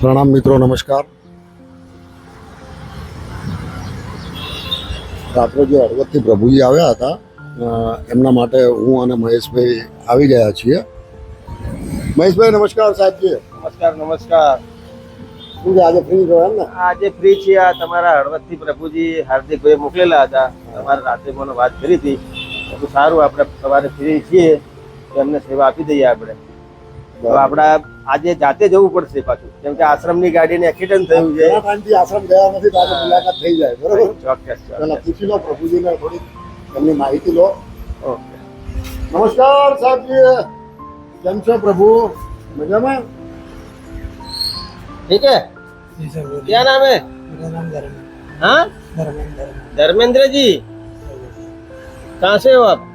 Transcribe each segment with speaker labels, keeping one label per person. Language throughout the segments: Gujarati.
Speaker 1: પ્રણામ મિત્રો નમસ્કાર. રાત્રે જે હળવદથી પ્રભુજી આવ્યા હતા એમના માટે હું અને મહેશભાઈ આવી ગયા છીએ. મહેશભાઈ નમસ્કાર સાહેબજી.
Speaker 2: નમસ્કાર નમસ્કાર.
Speaker 1: શું છે આજે ફ્રી છો એમ ને?
Speaker 2: આજે ફ્રી છીએ. આ તમારા હળવદથી પ્રભુજી હાર્દિકભાઈ મોકલેલા હતા. તમારે રાત્રે મને વાત કરી હતી. તો સારું આપણે સવારે ફ્રી છીએ. એમને સેવા આપી દઈએ આપણે. તો આપણા આજે જાતે જવું પડશે પાછું કેમ કે આશ્રમની ગાડીને એક્સિડન્ટ થયું છે
Speaker 1: ઘણા ટાઈમથી આશ્રમ ગયા નથી તો આજે મુલાકાત થઈ જાય બરોબર
Speaker 2: ચોક્કસ
Speaker 1: પહેલા
Speaker 2: ચોક્કસ
Speaker 1: પૂછી લો પ્રભુજીને થોડી એમની માહિતી લો
Speaker 2: ઓકે
Speaker 1: નમસ્કાર સાહેબજી કેમ છો પ્રભુ મજામાં
Speaker 2: ठीक है
Speaker 3: जी सर बोलिए
Speaker 2: क्या नाम है
Speaker 3: मेरा नाम धर्मेंद्र
Speaker 2: हाँ
Speaker 3: धर्मेंद्र
Speaker 2: धर्मेंद्र जी कहाँ से हो आप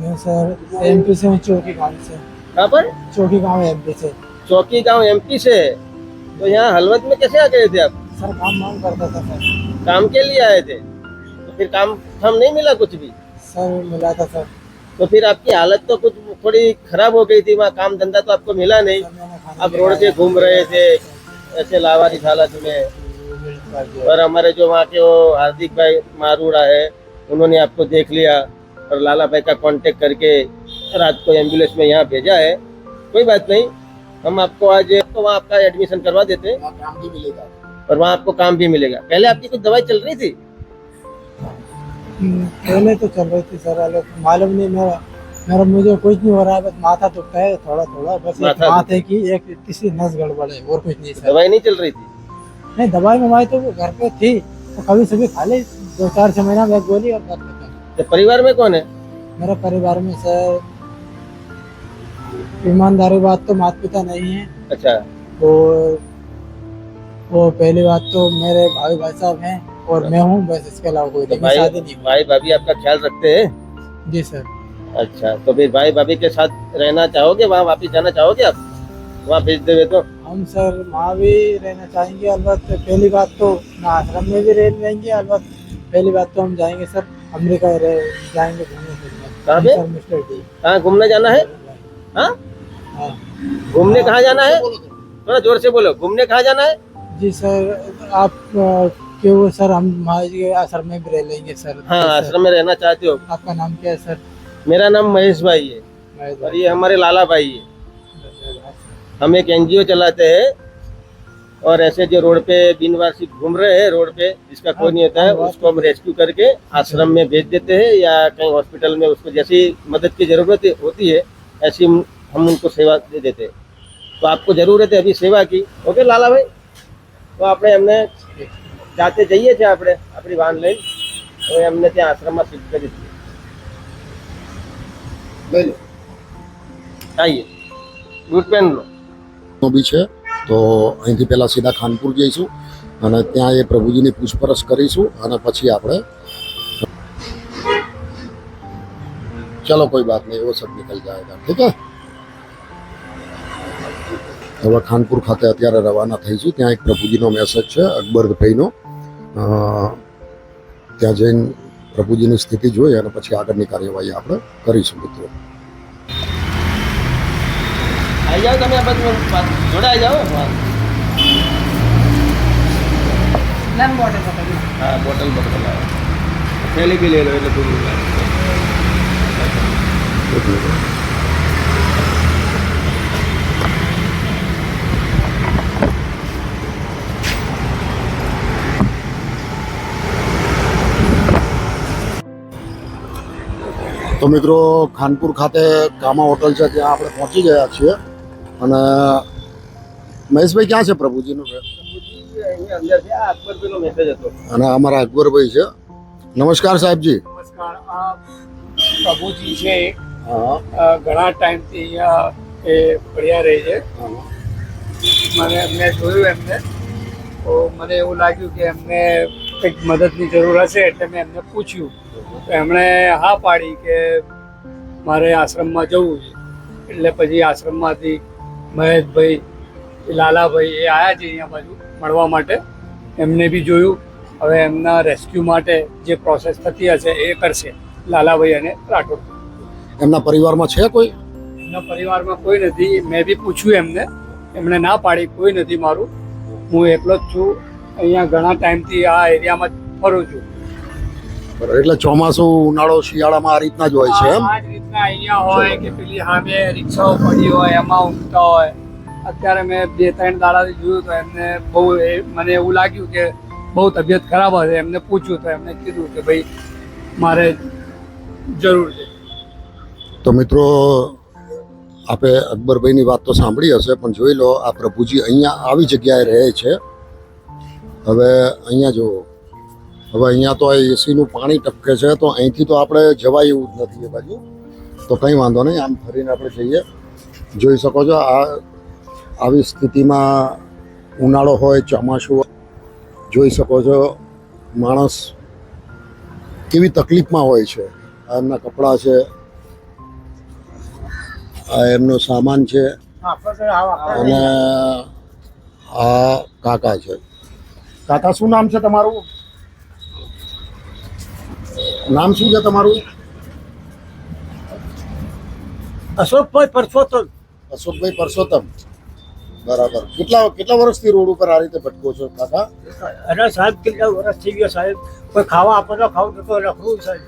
Speaker 3: मैं सर एमपी से हूँ चौकी गांव से
Speaker 2: कहाँ पर
Speaker 3: चौकी गाँव एमपी से।
Speaker 2: चौकी गाँव एमपी से? तो यहाँ हलवत में कैसे आ गए थे आप?
Speaker 3: सर काम वाम करता था सर।
Speaker 2: काम के लिए आए थे? तो फिर काम हम नहीं मिला कुछ भी?
Speaker 3: सर मिला था सर।
Speaker 2: तो फिर आपकी हालत तो कुछ थोड़ी खराब हो गई थी वहाँ काम धंधा तो आपको मिला नहीं। आप रोड पे घूम रहे थे ऐसे लावारिस हालत में। और हमारे जो वहाँ के वो हार्दिक भाई मारूड़ा है उन्होंने आपको देख लिया। और लाला भाई का कांटेक्ट करके रात को एंबुलेंस में यहाँ भेजा है। कोई बात नहीं हम आपको आज तो वहाँ आपका एडमिशन करवा देते। हैं
Speaker 1: काम भी मिलेगा।
Speaker 2: और वहाँ आपको काम भी मिलेगा। पहले आपकी कुछ दवाई चल रही थी?
Speaker 3: हम्म, पहले तो चल रही थी सर मालूम नहीं मेरा मेरा मुझे कुछ नहीं हो रहा है बस माथा तो है थोड़ा थोड़ा बस
Speaker 2: माथा तो
Speaker 3: माथे की एक किसी नस गड़बड़ है और कुछ नहीं सर।
Speaker 2: दवाई नहीं चल रही थी?
Speaker 3: नहीं दवाई मवाई तो घर पे थी तो कभी सभी खा ली दो चार छह महीना मैं गोली और घर
Speaker 2: तो परिवार में कौन है?
Speaker 3: मेरा परिवार में सर ईमानदारी बात तो माता पिता नहीं है।
Speaker 2: अच्छा।
Speaker 3: और वो पहली बात तो मेरे भाई भाई साहब हैं और मैं हूँ बस इसके अलावा कोई
Speaker 2: तो
Speaker 3: नहीं शादी नहीं
Speaker 2: भाई भाभी आपका ख्याल रखते हैं?
Speaker 3: जी सर।
Speaker 2: अच्छा तो फिर भाई भाभी के साथ रहना चाहोगे? वहाँ वापिस जाना चाहोगे आप? वहाँ भेज देवे तो।
Speaker 3: हम सर वहाँ भी रहना चाहेंगे अलबत् पहली बात तो ना आश्रम में भी रह रहेंगे अलबत् पहली बात तो हम जाएँगे सर अमेरिका जाएँगे घूमने फिरने
Speaker 2: कहाँ घूमने जाना हाँ? हाँ? घूमने कहाँ जाना है? थोड़ा ज़ोर से बोलो घूमने कहाँ जाना है?
Speaker 3: जी सर आप क्यों सर हम आश्रम में भी रह लेंगे सर।
Speaker 2: हाँ आश्रम में रहना चाहते हो?
Speaker 3: आपका नाम क्या है सर?
Speaker 2: मेरा नाम महेश भाई है। और ये हमारे लाला भाई है। हम एक एनजीओ चलाते हैं और ऐसे जो रोड पे बिनवासी घूम रहे हैं रोड पे जिसका कोई नहीं होता है उसको हम रेस्क्यू करके आश्रम में भेज देते हैं या कहीं हॉस्पिटल में उसको जैसी मदद की ज़रूरत होती है ऐसी हम हम उनको सेवा दे देते हैं तो आपको जरूरत है अभी सेवा की ઓકે લાલાભાઈ તો આપણે એમને જાતે જઈએ છીએ આપણે આપણી વાન લઈને હવે એમને ત્યાં આશ્રમમાં શિફ્ટ કરી દઈએ
Speaker 1: લઈ લો
Speaker 2: આવીએ બૂટ પહેન લો
Speaker 1: નો બી છે તો અહીંથી પહેલાં સીધા ખાનપુર જઈશું અને ત્યાં એ પ્રભુજીની પૂછપરછ કરીશું અને પછી આપણે ચલો કોઈ બાત નહીં એવો સબ નિકલ જાયગા ઠીક હે હવે ખાનપુર ખાતે અત્યારે રવાના થઈશું. ત્યાં એક પ્રભુજીનો મેસેજ છે અકબર ભાઈનો. ત્યાં જઈને પ્રભુજીની સ્થિતિ જોઈ અને પછી આગળની કાર્યવાહી આપણે કરીશું મિત્રો.
Speaker 2: આવી જાઓ તમે જોડાઈ જાઓ. હા. બોટલ બોટલ થેલી બી લઈ લો એટલે પૂરું
Speaker 1: તો મિત્રો ખાનપુર ખાતે કામા હોટલ છે ત્યાં આપણે પહોંચી ગયા છીએ. અને મહેશભાઈ ક્યાં છે? પ્રભુજીનું અને અમારા અકબરભાઈ છે. નમસ્કાર સાહેબજી.
Speaker 4: નમસ્કાર. આ પ્રભુજી છે.
Speaker 1: હા.
Speaker 4: ઘણા ટાઈમથી અહીંયા એ પડ્યા રહે છે. મને મેં જોયું એમને. તો મને એવું લાગ્યું કે એમને કંઈક મદદની જરૂર હશે એટલે મેં એમને પૂછ્યું. એમણે હા પાડી કે મારે આશ્રમમાં જવું છે. એટલે પછી આશ્રમમાંથી મહેશભાઈ લાલાભાઈ એ આવ્યા છે અહીંયા બાજુ મળવા માટે. એમને બી જોયું. હવે એમના રેસ્ક્યુ માટે જે પ્રોસેસ થતી હશે એ કરશે લાલાભાઈ અને રાઠોડ.
Speaker 1: એમના પરિવારમાં છે કોઈ?
Speaker 4: એમના પરિવારમાં કોઈ નથી. મેં બી પૂછ્યું એમને. એમણે ના પાડી કોઈ નથી મારું. હું એકલો જ છું. અહીંયા ઘણા ટાઈમથી આ એરિયામાં ફરું છું.
Speaker 1: એટલે ચોમાસું ઉનાળો શિયાળામાં આ રીતના જ હોય છે એમ?
Speaker 4: આ જ રીતના અહીંયા હોય કે પેલી સામે રિક્ષાઓ પડી હોય એમાં ઊંઘતા હોય. અત્યારે મેં બે ત્રણ દાડાથી જોયું તો એમને બહુ મને એવું લાગ્યું કે બહુ તબિયત ખરાબ હશે. એમને પૂછ્યું તો એમને કીધું કે ભાઈ મારે જરૂર છે.
Speaker 1: તો મિત્રો આપે અકબરભાઈની વાત તો સાંભળી હશે પણ જોઈ લો આ પ્રભુજી અહીંયા આવી જગ્યાએ રહે છે. હવે અહીંયા જુઓ હવે અહીંયા તો આ એસીનું પાણી ટપકે છે તો અહીંથી તો આપણે જવાય એવું જ નથી એ બાજુ. તો કંઈ વાંધો નહીં આમ ફરીને આપણે જઈએ. જોઈ શકો છો આ આવી સ્થિતિમાં ઉનાળો હોય ચોમાસું હોય, જોઈ શકો છો માણસ કેવી તકલીફમાં હોય છે. એમના કપડાં છે આ એમનો સામાન છે અને આ કાકા છે. કાકા શું નામ છે તમારું? નામ શું છે તમારું?
Speaker 3: અશોકભાઈ પરસોત્તમ.
Speaker 1: અશોકભાઈ પરસોત્તમ. બરાબર. કેટલા કેટલા વર્ષથી રોડ ઉપર આ રીતે ભટકો છો કાકા?
Speaker 3: અરે સાહેબ કેટલા વર્ષ થઈ ગયો સાહેબ? કોઈ ખાવા આપે તો ખાવ તો રખડું સાહેબ.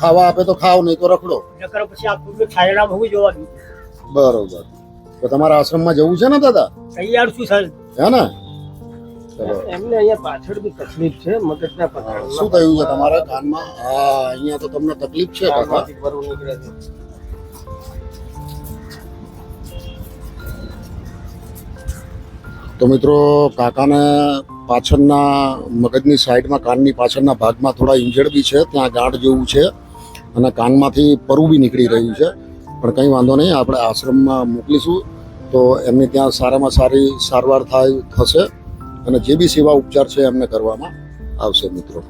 Speaker 1: ખાવા આપે તો ખાવ નહીં તો રખડો.
Speaker 3: નકર પછી આપણને છાયડા હોવી જોવાનું.
Speaker 1: બરોબર. તો તમારા આશ્રમમાં જવું છે ને દાદા?
Speaker 3: તૈયાર છું સાહેબ.
Speaker 1: હે ને?
Speaker 2: એમને અહીંયા પાછળ બી તકલીફ છે મગજના પથારીમાં.
Speaker 1: શું થયું છે તમારા કાનમાં? હા અહીંયા તો તમને તકલીફ છે કાકા.
Speaker 2: નીકળે છે.
Speaker 1: તો મિત્રો કાકાને પાછળના મગજની સાઈડમાં કાનની પાછળના ભાગમાં થોડા ઇન્જર્ડ બી છે ત્યાં ગાંઠ જેવું છે અને કાનમાંથી પરુ બી નીકળી રહ્યું છે. પણ કંઈ વાંધો નહીં આપણે આશ્રમમાં મોકલીશું. તો એમની ત્યાં સારામાં સારી સારવાર થાય થશે. અને જે બી સેવા ઉપચાર છે એમને કરવામાં આવશે મિત્રો.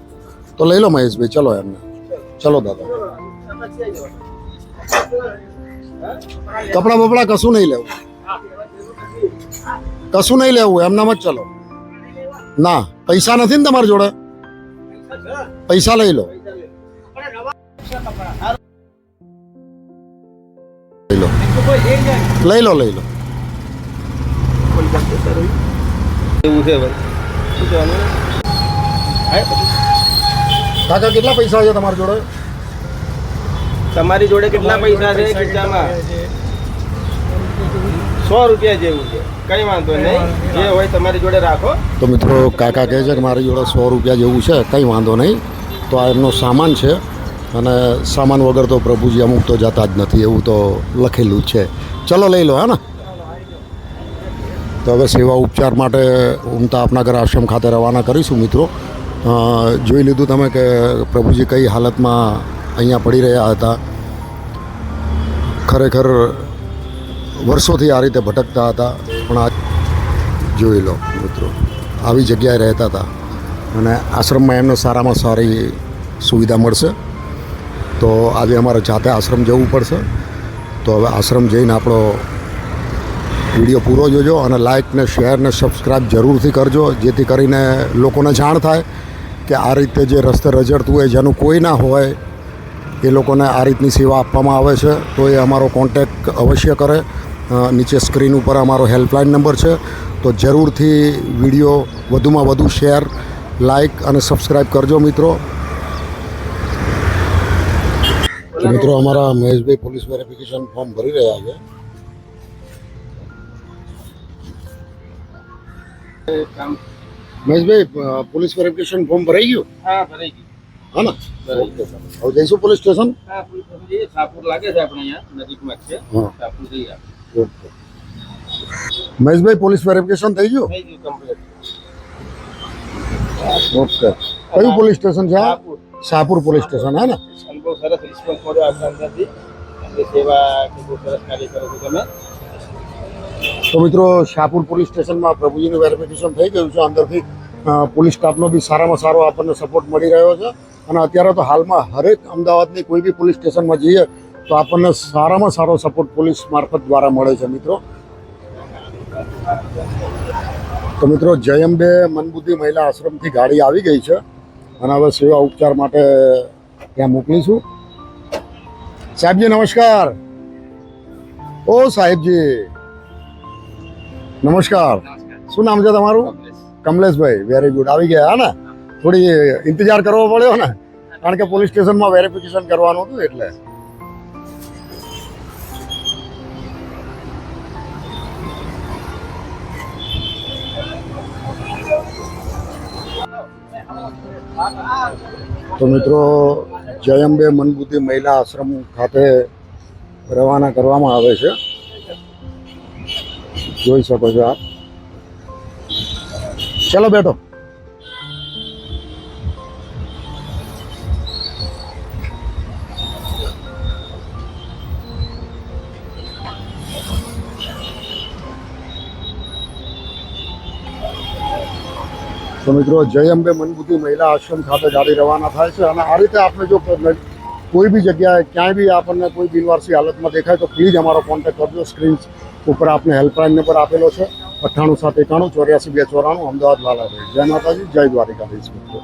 Speaker 1: તો લઈ લો મહેશભાઈ, ચલો એમને. ચલો દાદા. કપડાં બપડા કશું નહીં લેવું. કશું નહીં લેવું, એમનામાં જ ચલો. ના, પૈસા નથી ને તમારી જોડે? પૈસા લઈ લો. લઈ લો. લઈ લો લઈ લો.
Speaker 2: એવું છે ભાઈ. શું કહેવાનું?
Speaker 1: કાકા કેટલા પૈસા છે તમારી જોડે?
Speaker 2: તમારી જોડે કેટલા પૈસા છે ખિસ્સામાં? સો રૂપિયા જેવું છે. કઈ વાંધો નહીં. જે હોય તમારી જોડે રાખો.
Speaker 1: તો મિત્રો કાકા કહે છે કે મારી જોડે સો રૂપિયા જેવું છે. કંઈ વાંધો નહીં. તો આ એમનો સામાન છે. અને સામાન વગર તો પ્રભુજી અમુક તો જતા જ નથી. એવું તો લખેલું જ છે. ચલો લઈ લો હા ને? તો હવે સેવા ઉપચાર માટે ઉમતા આપનાગર આશ્રમ ખાતે રવાના કરીશું મિત્રો. જોઈ લીધું તમે કે પ્રભુજી કઈ હાલતમાં અહીંયા પડી રહ્યા હતા. ખરેખર વર્ષોથી આ રીતે ભટકતા હતા, પણ આ જોઈ લો, મિત્રો. આવી જગ્યાએ રહેતા હતા. અને આશ્રમમાં એમને સારામાં સારી સુવિધા મળશે. તો આજે અમારે જાતે આશ્રમ જવું પડશે. તો હવે આશ્રમ જઈને આપણો વીડિયો પૂરો જોજો અને લાઇક ને શેર સબસ્ક્રાઈબ જરૂરથી કરજો, જેથી કરીને લોકોને જાણ થાય કે આ રીતે જે રસ્તે રજડતું હોય, જેનું કોઈ ના હોય, એ લોકોને આ રીતની સેવા આપવામાં આવે છે. તો એ અમારો કોન્ટેક અવશ્ય કરે. નીચે સ્ક્રીન ઉપર અમારો હેલ્પલાઇન નંબર છે. તો જરૂરથી વીડિયો વધુમાં વધુ શેર લાઇક અને સબસ્ક્રાઈબ કરજો મિત્રો. મિત્રો અમારા મહેશભાઈ પોલીસ વેરિફિકેશન ફોર્મ ભરી રહ્યા છે. મહેશભાઈ પોલીસ વેરિફિકેશન ફોર્મ ભરાઈ ગયું
Speaker 2: હા ભરાઈ ગયું
Speaker 1: હા ને. હવે જઈશું પોલીસ સ્ટેશન
Speaker 2: હા પોલીસ સ્ટેશન જઈએ. શાહપુર લાગે છે આપણે અહીંયા નજીકમાં છે
Speaker 1: હા.
Speaker 2: જઈએ
Speaker 1: ઓકે મહેશભાઈ પોલીસ વેરિફિકેશન થઈ ગયું
Speaker 2: થઈ ગયું.
Speaker 1: ઓકે કયું પોલીસ સ્ટેશન છે.
Speaker 2: શાહપુર
Speaker 1: પોલીસ સ્ટેશન હે ને
Speaker 2: બહુ સરસ રિસ્પોન્સ મળ્યો આપણા અંદરથી સેવા બહુ સરસ કાર્ય કરો છો તમે
Speaker 1: તો મિત્રો, શાહપુર પોલીસ સ્ટેશનમાં પ્રભુજીનું વેરિફિકેશન થઈ ગયું છે. અંદરથી પોલીસ સ્ટાફનો બી સારામાં સારો આપણને સપોર્ટ મળી રહ્યો છે. અને અત્યારે તો હાલમાં હરેક અમદાવાદની કોઈ બી પોલીસ સ્ટેશનમાં જઈએ, તો આપણને સારામાં સારો સપોર્ટ પોલીસ મારફત દ્વારા મળે છે, મિત્રો. તો મિત્રો, જયંબે મનબુદ્ધિ મહિલા આશ્રમથી ગાડી આવી ગઈ છે. અને હવે સેવા ઉપચાર માટે ત્યાં મોકલીશું. સાહેબજી, નમસ્કાર. ઓ સાહેબજી. નમસ્કાર. શું નામ છે તમારું? કમલેશભાઈ. વેરી ગુડ આવી ગયા ને? થોડી ઇંતજાર કરવો પડ્યો ને? કારણ કે પોલીસ સ્ટેશનમાં વેરિફિકેશન કરવાનું હતું એટલે. તો મિત્રો, જયંબે મનબુદ્ધિ મહિલા આશ્રમ ખાતે રવાના કરવામાં આવે છે. જોઈ શકો છો આપ. ચલો બેઠો. તો મિત્રો, જય અંબે મનબુદ્ધિ મહિલા આશ્રમ ખાતે ગાડી રવાના થાય છે અને આ રીતે આપણે જો કોઈ બી જગ્યાએ ક્યાંય બી આપણને કોઈ બિનવારસી હાલતમાં દેખાય તો પ્લીઝ અમારો કોન્ટેક્ટ કરજો. સ્ક્રીન ઉપર આપને હેલ્પલાઇન નંબર આપેલો છે, અઠ્ઠાણું સાત એકાણું, ચોર્યાસી બે ચોરાણું, અમદાવાદ લાલા જય માતાજી, જય દ્વારિકાધીશ મિત્રો.